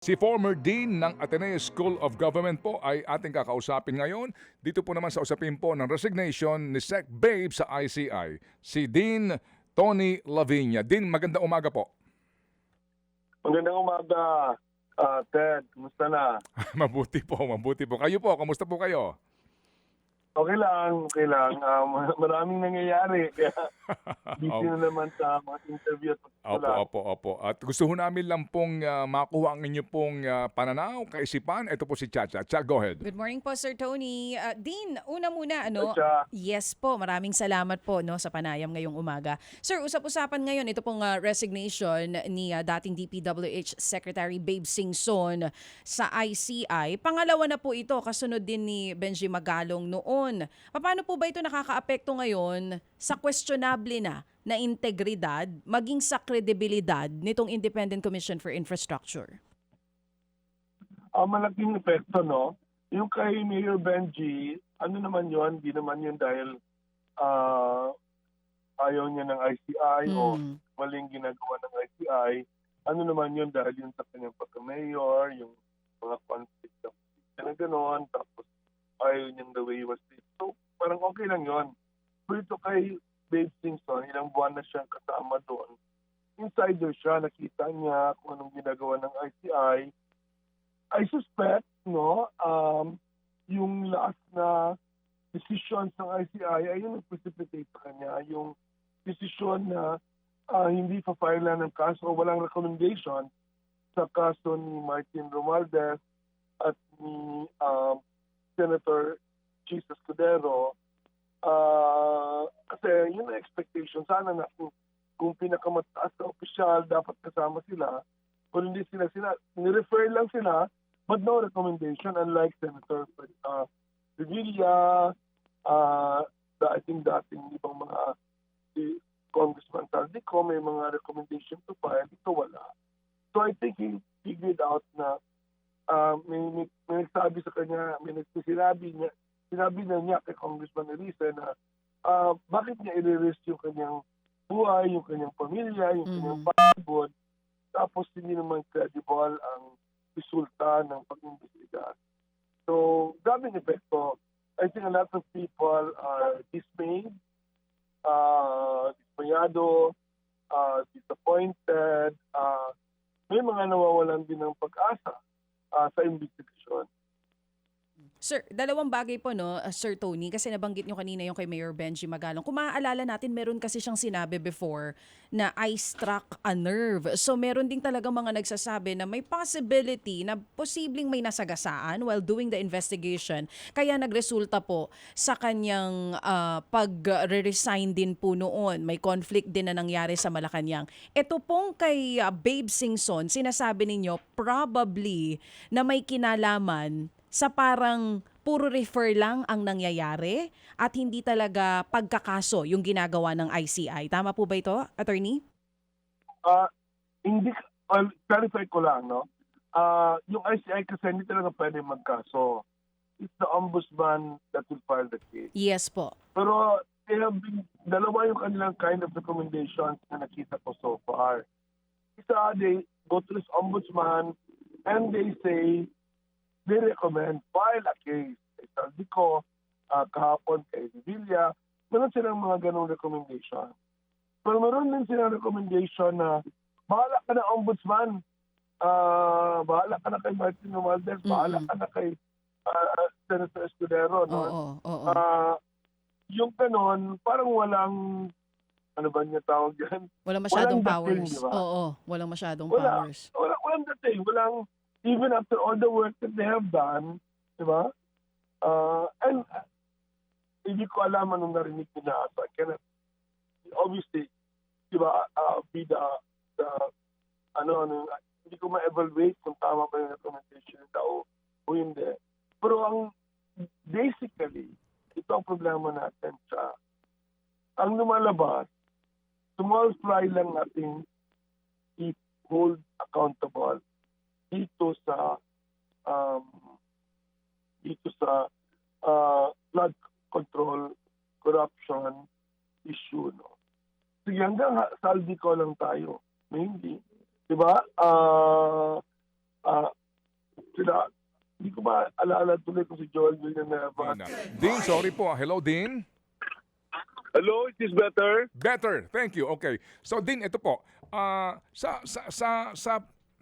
Si former Dean ng Ateneo School of Government po ay ating kakausapin ngayon. Dito po naman sa usapin po ng resignation ni Sec Babe sa ICI, si Dean Tony Lavinia. Dean, magandang umaga po. Magandang umaga, ah, Ted. Kumusta na? mabuti po, mabuti po. Kayo po, kamusta po kayo? Okay lang, okay lang. Ma- maraming nangyayari. Kaya busy na naman sa mga interview at Opo, opo, opo. At gusto ho namin lang pong ah, makuha ang inyo pong ah, pananaw, kaisipan. Ito po si Chacha. Cha, go ahead. Good morning po, Sir Tony. Uh, Dean, una muna, ano? Chacha. Yes po, maraming salamat po no, sa panayam ngayong umaga. Sir, usap-usapan ngayon ito pong uh, resignation ni uh, dating DPWH Secretary Babe Singson sa ICI. Pangalawa na po ito, kasunod din ni Benji Magalong noon. Paano po ba ito nakakaapekto ngayon sa questionable na na integridad maging sa kredibilidad nitong Independent Commission for Infrastructure? Ah, malaking epekto, no? Yung kay Mayor Benji, ano naman yon? Di naman yun dahil ah, ayaw niya ng ICI o Hmm. maling ginagawa ng ICI. Ano naman yun dahil yun sa kanyang pagka-mayor, yung mga conflict ng na gano'n, tapos ayaw niyang the way he was. So, parang okay lang yun. Pero ito kay Babe Simpson, ilang buwan na siyang kasama doon. Insider siya, nakita niya kung anong ginagawa ng ICI. I suspect, no, um, yung last na decision ng ICI ay yung nag-precipitate sa kanya, yung decision na ah, hindi pa-file ng kaso o walang recommendation sa kaso ni Martin Romualdez at ni um, Senator Chis Escudero. Ah, kasi yun ang expectation. Sana na kung, kung pinakamataas na opisyal, dapat kasama sila. Kung hindi sila sila, ni-refer lang sila, but no recommendation, unlike Senator uh, Revilla, uh, I think dating ibang mga si Congressman Saldico, may mga recommendation to file, ito wala. So I think he figured out na uh, may, may, may nagsabi sa kanya, may nagsisinabi niya, sinabi na niya kay Congressman Elisa na uh, bakit niya i-risk yung kanyang buhay, yung kanyang pamilya, yung Mhm. kanyang pagod, tapos hindi naman credible ang resulta ng pag-imbestiga. So, daming epekto. I think a lot of people are dismayed, uh, dismayado, uh, disappointed, uh, may mga nawawalan din ng pag-asa uh, sa investigasyon. Sir, dalawang bagay po no, uh, Sir Tony, kasi nabanggit nyo kanina yung kay Mayor Benji Magalong. Kung maaalala natin, meron kasi siyang sinabi before na I struck a nerve. So meron din talaga mga nagsasabi na may possibility na posibleng may nasagasaan while doing the investigation. Kaya nagresulta po sa kanyang uh, pag-resign din po noon. May conflict din na nangyari sa Malacanang. Ito pong kay uh, Babe Singson, sinasabi ninyo probably na may kinalaman sa parang puro refer lang ang nangyayari at hindi talaga pagkakaso yung ginagawa ng ICI. Tama po ba ito, attorney? Uh, hindi, well, clarify ko lang, no? Uh, yung ICI kasi hindi talaga pwede magkaso. It's the ombudsman that will file the case. Yes po. Pero they have been, dalawa yung kanilang kind of recommendations na nakita ko so far. Isa, they go to this ombudsman and they say, they recommend file a case. Kay Saldico, uh, kahapon kay Villa, meron silang mga ganong recommendation. Pero meron din silang recommendation na bahala ka na ombudsman, uh, bahala ka na kay Martin Romualdez, bahala Mm-mm. ka na kay uh, Senator Escudero. No? Oo, oo. Ah, yung ganon, parang walang, ano ba niya tawag yan? walang masyadong walang dating, powers. di ba? Oo, walang masyadong Wala. powers. Walang, walang dating. Walang, even after all the work that they have done, di ba? Uh, and uh, hindi ko alam anong narinig nila. So I cannot, obviously, di ba, uh, be the, the, ano, ano, hindi ko ma-evaluate kung tama ba yung recommendation ng tao o hindi. Pero ang, basically, ito ang problema natin sa, ang lumalabas, small fry lang natin i-hold accountable dito sa um, dito sa uh, flood control corruption issue no sige hanggang ha- saldi ko lang tayo may hindi di ba Ah, ah, sila, hindi ko maalala tuloy kung si Joel Villanueva. Dean, sorry po. Hello, Dean. Hello, it is better? Better. Thank you. Okay. So din ito po. ah, sa sa sa sa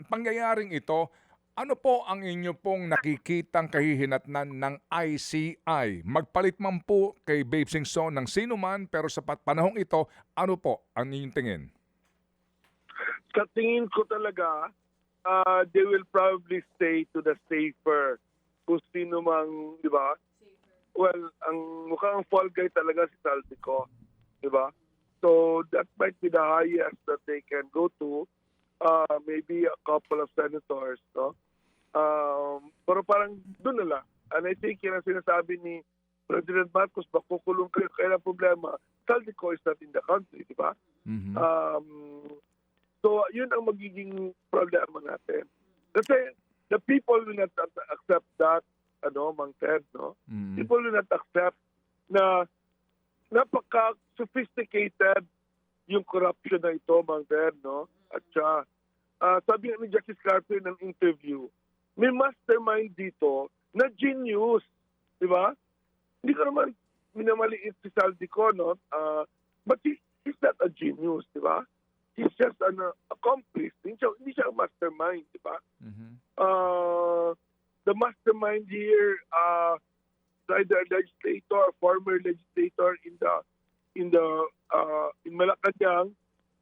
pangyayaring ito, ano po ang inyo pong nakikitang kahihinatnan ng ICI? Magpalit man po kay Babe Singson ng sino man, pero sa panahong ito, ano po ang inyong tingin? Sa tingin ko talaga, ah, they will probably stay to the safer kung sino mang, di ba? Well, ang mukhang fall guy talaga si Saldico, di ba? So that might be the highest that they can go to. Uh, maybe a couple of senators, no? Um, pero parang doon na lang. And I think yan ang sinasabi ni President Marcos, makukulong kayo, kaya problema, Saldico is not in the country, di ba? Mhm. Um, so, yun ang magiging problema natin. Kasi the people will not accept that, ano, Mang Ted, no? Mhm. People will not accept na napaka-sophisticated yung corruption na ito, Mang Ted, no? At siya, ah, sabi ni Justice Carter ng interview, may mastermind dito na genius, di ba? Hindi ko naman minamaliit si Saldico, no? Ah, but he, he's not a genius, di ba? He's just an uh, accomplice. Hindi siya, hindi siya a mastermind, di ba? Mhm. uh, the mastermind here, uh, either legislator, former legislator in the in the uh, in Malacanang,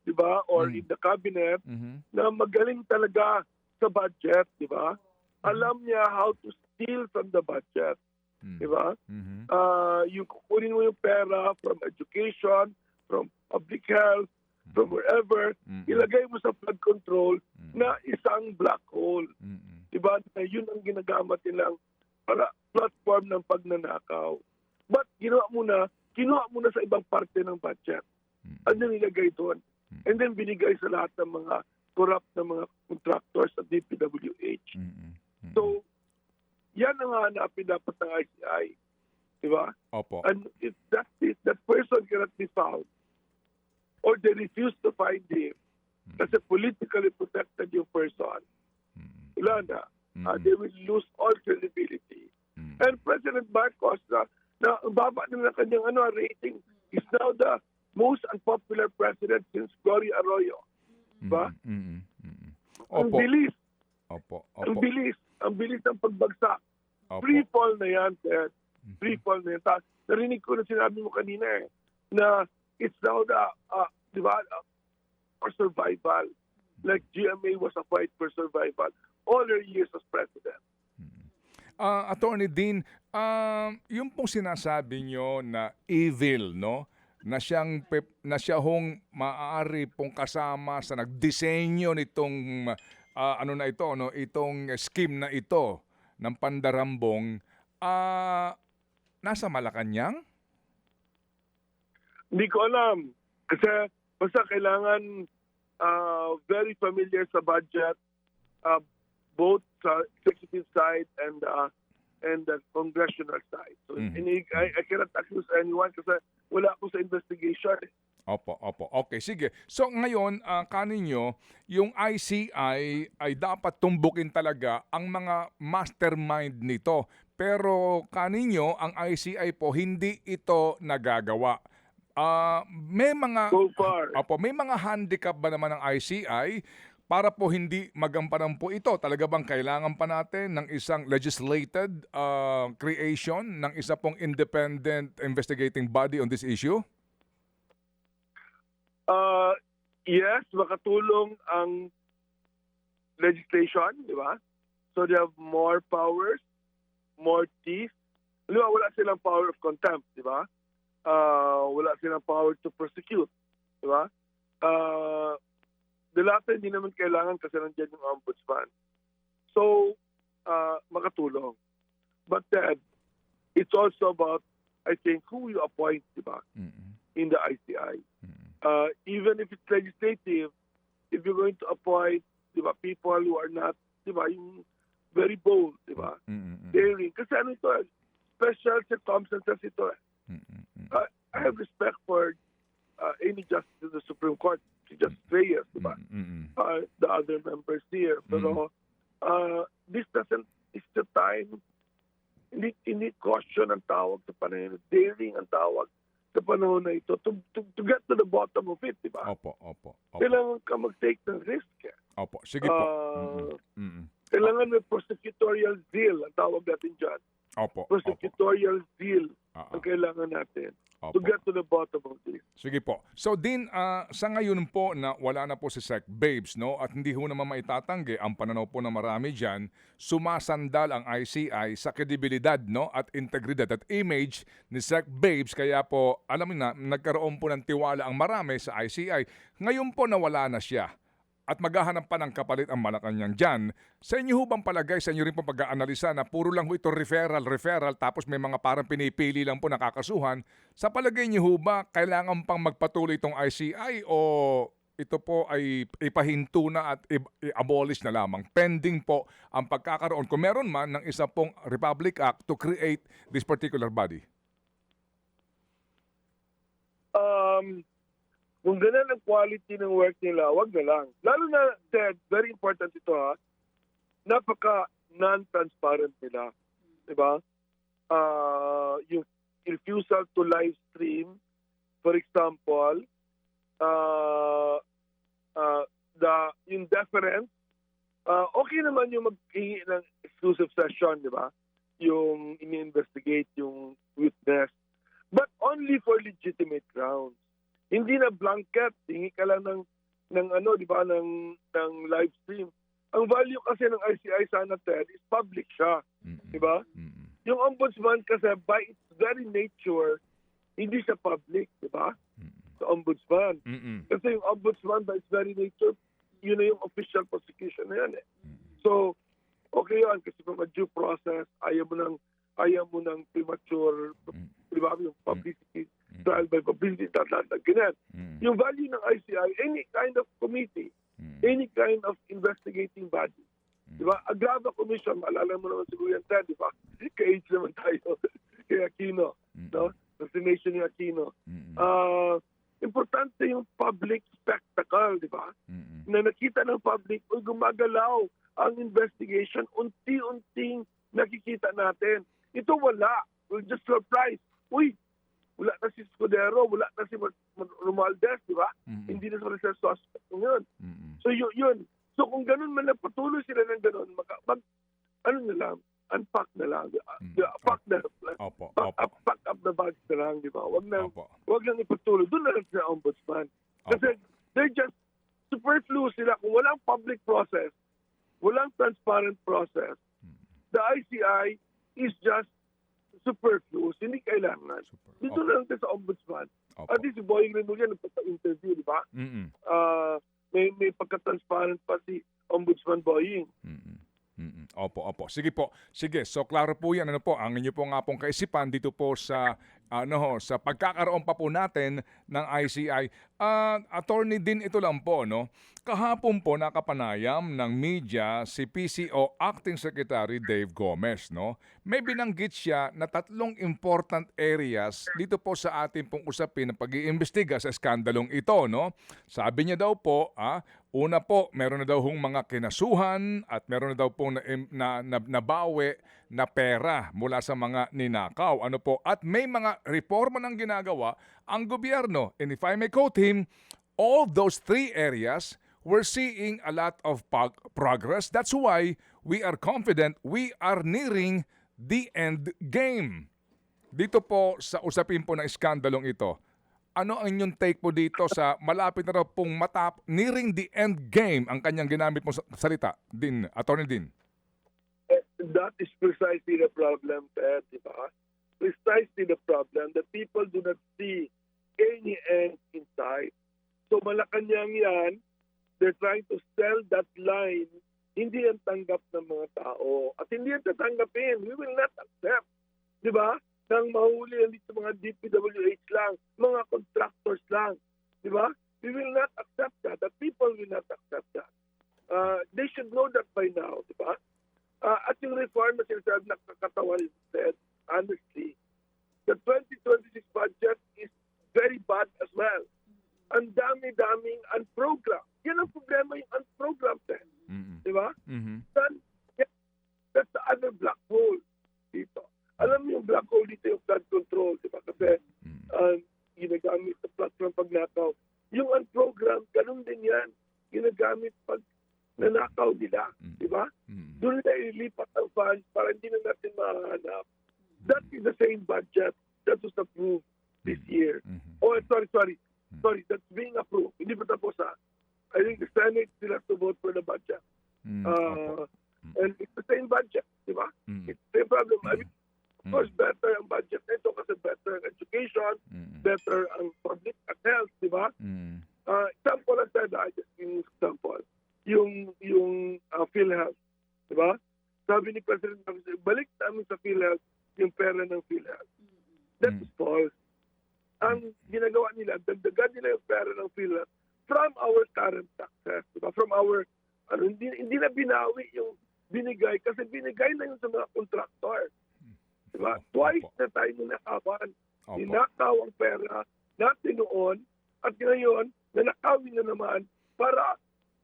di ba, or Mm. in the cabinet, Mhm. na magaling talaga sa budget, di ba? Alam niya how to steal from the budget, Mhm. di ba? Mhm. uh, yung kukunin mo yung pera from education, from public health, from wherever, Mhm. ilagay mo sa flood control Mhm. na isang black hole. Mhm. Diba? Na yun ang ginagamit nilang para platform ng pagnanakaw. But ginawa mo na, kinuha mo na sa ibang parte ng budget. Ano nilagay doon? Mm. And then binigay sa lahat ng mga corrupt na mga contractors sa DPWH. Mhm. So, yan ang hanapin dapat ng ICI. Diba? Opo. And if that if that person cannot be found, or they refuse to find him, kasi politically protected yung person, wala na. Uh, Mhm. they will lose all credibility. And President Marcos, na, na ang baba na ng kanyang ano, rating, is now the most unpopular president since Gloria Arroyo. ba? Mhm. Mhm. Ang Opo. bilis, Opo. ang Opo. bilis, ang bilis ng pagbagsak. Opo. Free fall na yan. Mhm. Free fall na yan. Ta- narinig ko na sinabi mo kanina eh, na it's now the, uh, di ba, uh, for survival. Like GMA was a fight for survival all her years as president. Ah, Attorney Dean, um, yung pong sinasabi nyo na evil, no? Na siyang pep- na siya hong maaari pong kasama sa nagdisenyo nitong ah, ano na ito, no? Itong scheme na ito ng pandarambong ah nasa Malacanang? Hindi ko alam. Kasi basta kailangan uh, very familiar sa budget, uh, both sa executive side and uh, and the congressional side. So Mhm. ini- I, I cannot accuse anyone kasi wala ako sa investigation. Opo, opo. Okay, sige. So ngayon, uh, kaninyo, yung ICI ay dapat tumbukin talaga ang mga mastermind nito. Pero kaninyo, ang ICI po, hindi ito nagagawa. Ah, may mga So far. Opo, may mga handicap ba naman ng ICI para po hindi magampanan po ito? Talaga bang kailangan pa natin ng isang legislated uh, creation ng isa pong independent investigating body on this issue? Uh, yes, makatulong ang legislation, di ba? So they have more powers, more teeth. Alam mo, wala silang power of contempt, di ba? Uh, wala silang power to prosecute, di ba? Uh, the latter, hindi naman kailangan kasi nandiyan yung ombudsman. So, uh, makatulong. But then, it's also about, I think, who you appoint, di ba, Mm-mm. in the ICI Mm-mm. uh, even if it's legislative, if you're going to appoint, di ba, people who are not, di ba, yung very bold, di ba, Mm-mm. daring. Kasi ano ito, eh, special circumstances ito. Mm-mm. Uh, I have respect for uh, any justice in the Supreme Court, si Justice Reyes, di ba, Mm-mm. uh, the other members here. Pero uh, this doesn't, it's the time, hindi, hindi caution ang tawag sa panahon, daring ang tawag sa panahon na ito to, to, to get to the bottom of it, di ba? Opo, opo, opo. Kailangan ka mag-take ng risk. eh. Opo, sige po. Ah, Mm-mm. Mm-mm. Kailangan may prosecutorial zeal, ang tawag natin dyan. Opo, opo. Prosecutorial zeal Ah, ang ah. kailangan natin Opo. to get to the bottom of this. Sige po. So din ah, sa ngayon po na wala na po si Sec. Babes no at hindi ho naman maitatanggi ang pananaw po ng marami diyan, sumasandal ang ICI sa kredibilidad no at integridad at image ni Sec. Babes. Kaya po alam na nagkaroon po ng tiwala ang marami sa ICI. Ngayon po nawala na siya at maghahanap pa ng kapalit ang Malacanang dyan. Sa inyo ho bang palagay, sa inyo rin po pag-aanalisa na puro lang ho ito referral, referral, tapos may mga parang pinipili lang po nakakasuhan. Sa palagay niyo ho ba, kailangan pang magpatuloy itong ICI o ito po ay ipahinto na at i-abolish na lamang pending po ang pagkakaroon kung meron man ng isa pong Republic Act to create this particular body. um, kung ganun ang quality ng work nila, wag na lang. Lalo na, Ted, very important ito ha, napaka non-transparent nila. Di ba? Uh, yung refusal to live stream, for example, uh, uh, the, yung deference, uh, okay naman yung maghingi ng exclusive session, di ba? Yung ini-investigate yung witness but only for legitimate grounds. Hindi na blanket, hingi ka lang ng ng ano, di ba, ng ng live stream. Ang value kasi ng ICI sana Ted is public siya, Mm-mm. di ba? Mm-mm. Yung ombudsman kasi by its very nature hindi siya public, di ba? Mm-mm. Sa ombudsman. Mm-mm. Kasi yung ombudsman by its very nature, yun na yung official prosecution na yan eh. So, okay yun kasi from a due process, ayaw mo ng ayaw mo ng premature, Mm. di ba, yung publicity, Mm. Trial by publicity, that, that, that, ganyan. Mm. Yung value ng ICI, any kind of committee, Mm. any kind of investigating body, Mm. di ba? Agrava Commission, maalala mo naman siguro yan, Ted, di ba? Ka-age naman tayo, kay Aquino, Mm. no? Resignation ni Aquino. Mm. Ah, importante yung public spectacle, di ba? Mm. na nakita ng public, uy, gumagalaw ang investigation, unti-unting nakikita natin. Ito wala. We're just surprised. Uy, wala na si Romualdez, di ba? Mm. Hindi na sila suspect ngayon. Mm. So yun, yun. So kung ganun man na patuloy sila ng ganun, mag, mag ano na lang, unpack na lang. Mm. Pack na, Opo, pack opo, up, pack up the bags na lang, di ba? Wag na, opo. wag lang ipatuloy. Doon na lang sa ombudsman. Kasi they're just superfluous sila. Kung walang public process, walang transparent process, the ICI is just superfluous. Hindi kailangan. Super. Dito na lang tayo sa ombudsman. opo. At least si Boying Remulla nagpapa-interview, di ba? Mm. Ah, may, may pagka-transparent pa si Ombudsman Boying. Mm-mm. Mm-mm. Opo, opo. Sige po. Sige, so klaro po yan. Ano po, ang inyo po nga pong kaisipan dito po sa ano sa pagkakaroon pa po natin ng ICI. Ah, attorney din ito lang po, no? Kahapon po nakapanayam ng media si PCO Acting Secretary Dave Gomez, no? May binanggit siya na tatlong important areas dito po sa ating pong usapin ng pag-iimbestiga sa skandalong ito, no? Sabi niya daw po, ah, Una po, meron na daw hong mga kinasuhan at meron na daw pong na, na, na, nabawi na pera mula sa mga ninakaw. Ano po? At may mga reforma ng ginagawa ang gobyerno. And if I may quote him, all those three areas, we're seeing a lot of progress. That's why we are confident we are nearing the end game. Dito po sa usapin po ng iskandalong ito, ano ang inyong take po dito sa malapit na raw pong matap, nearing the end game ang kanyang ginamit mo sa salita, Din, Attorney Din? Eh, That is precisely the problem, Ted, di ba? Precisely the problem that people do not see any end in sight. So Malacanang yan, they're trying to sell that line, hindi yan tanggap ng mga tao. At hindi yan tatanggapin. We will not accept. Di ba? Nang mahuli dito mga DPWH lang, mga contractors lang. Di ba? We will not accept that. The people will not accept that. Uh, they should know that by now, di ba? Uh, at yung reform na sinasabi nakakatawan said, honestly, the 2026 budget is very bad as well. Ang dami-daming unprogram. Yan ang problema yung unprogram, Ted. Mm-mm. Di ba? Mhm. Saan, doon na ilipat ang funds para hindi na natin mahanap. That is the same budget that was approved this year. Mhm. Oh, sorry, sorry. Sorry, that's being approved. Hindi pa tapos ha. I think the Senate still has to vote for the budget. Mm, Uh, opo. and it's the same budget, di ba? Mm. It's the same problem. I mean, of Mm. course, better ang budget nito kasi better ang education, Mm. better ang public health, di ba? Mm. Uh, example lang tayo, I just give you an example. Yung, yung uh, PhilHealth, di ba? Sabi ni President Marcos, balik namin sa PhilHealth yung pera ng PhilHealth. That Mm. is false. Ang ginagawa nila, dagdagan nila yung pera ng PhilHealth from our current taxes, di ba? From our, ano, hindi, hindi na binawi yung binigay na yun sa mga contractor. Di ba? Opo. Twice na tayo ninakawan. Ninakaw ang pera natin noon at ngayon, nanakawin na naman para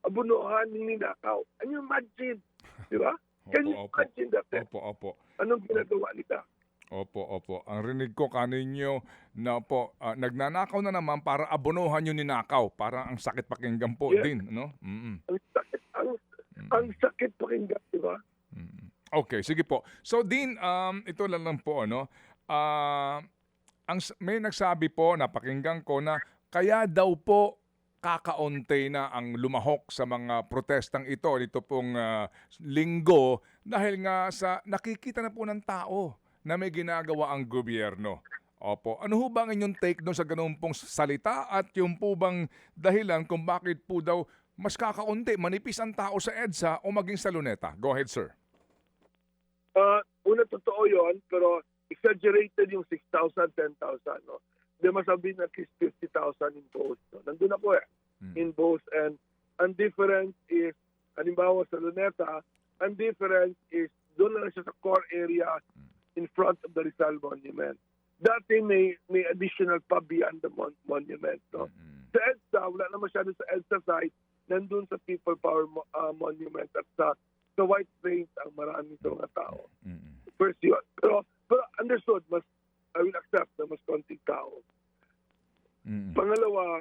abunuhan ng ninakaw. Can you imagine? Di ba? Can you Opo, imagine that? Opo, opo. Anong ginagawa nila? Opo, opo. Ang rinig ko kaninyo na po, ah, nagnanakaw na naman para abonohan yung ninakaw. Para ang sakit pakinggan po Yeah. din, no? Mm-mm. Ang sakit, ang, ang sakit pakinggan. Okay, sige po. So Dean, um, ito lang lang po, ano, ah, ang, may nagsabi po, napakinggan ko na kaya daw po kakaunti na ang lumahok sa mga protestang ito, dito pong ah, linggo, dahil nga sa nakikita na po ng tao na may ginagawa ang gobyerno. Opo. Ano ho ba ang inyong take doon sa ganun pong salita at yung po bang dahilan kung bakit po daw mas kakaunti, manipis ang tao sa EDSA o maging sa Luneta? Go ahead, sir. Uh, una, totoo yon pero exaggerated yung 6,000, 10,000. No? Di masabi na at least 50,000 in both. No? Nandun ako eh, Mm. in both. And ang difference is, halimbawa sa Luneta, ang difference is doon lang siya sa core area in front of the Rizal Monument. Dati may, may additional pa beyond the mon- monument. No? Mm. Sa EDSA, wala na masyado sa EDSA site, nandun sa People Power uh, Monument at sa, sa White Plains ang marami sa mga tao. Mm. First yun. Pero, pero understood, mas, I will accept na mas konting tao. Mm. Pangalawa,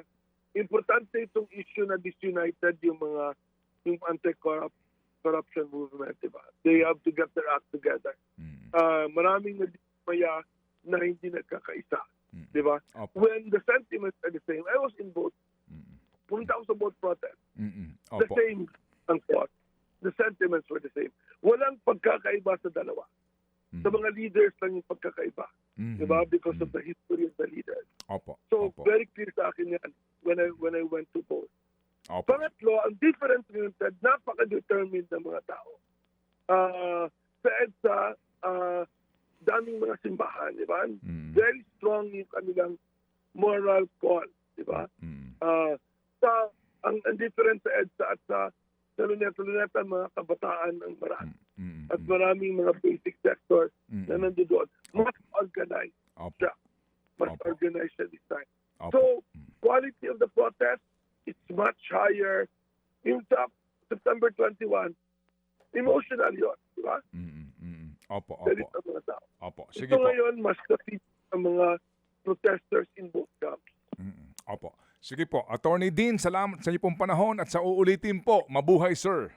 importante itong issue na disunited yung mga yung anti-corruption movement, di ba? They have to get their act together. Mm. Uh, maraming nagmaya na hindi nagkakaisa, Mm. di ba? When the sentiments are the same, I was in both, Mm. pumunta ako sa both protests, Mm. the same ang thought. The sentiments were the same. Walang pagkakaiba sa dalawa. Mm. Sa mga leaders lang yung pagkakaiba, Mhm. di ba? Because Mm. of the history of the leaders. Opo. So, Opo. very clear sa akin yan when I when I went to both. Opo. Pangatlo, ang difference ngayon, Ted, napaka-determined ng mga tao. Ah, sa EDSA, ah, daming mga simbahan, di ba? Mm. Very strong yung kanilang moral call, di ba? Mm. Ah, sa, ang, ang difference sa EDSA at sa Luneta, Luneta, mga kabataan ang marami. Mm. At maraming mga basic sectors Mm. na nandoon. Mas organized Opo. siya. Mas Opo. organized siya this time. Opo. So, quality of the protest is much higher. In sa September 21, emotional yun, di ba? Mm. Mm. Opo. Opo. ang mga tao. Opo. Sige Ito po. ngayon, mas kapit ang mga protesters in both camps. Mm. Opo. Sige po. Attorney Dean, salamat sa inyo pong panahon at sa uulitin po. Mabuhay, sir.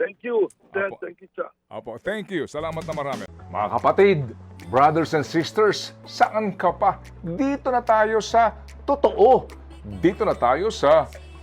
Thank you, Ted. Opo. Thank you, Chuck. Opo, thank you. Salamat na marami. Mga kapatid, brothers and sisters, saan ka pa? Dito na tayo sa totoo. Dito na tayo sa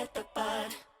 At the bud.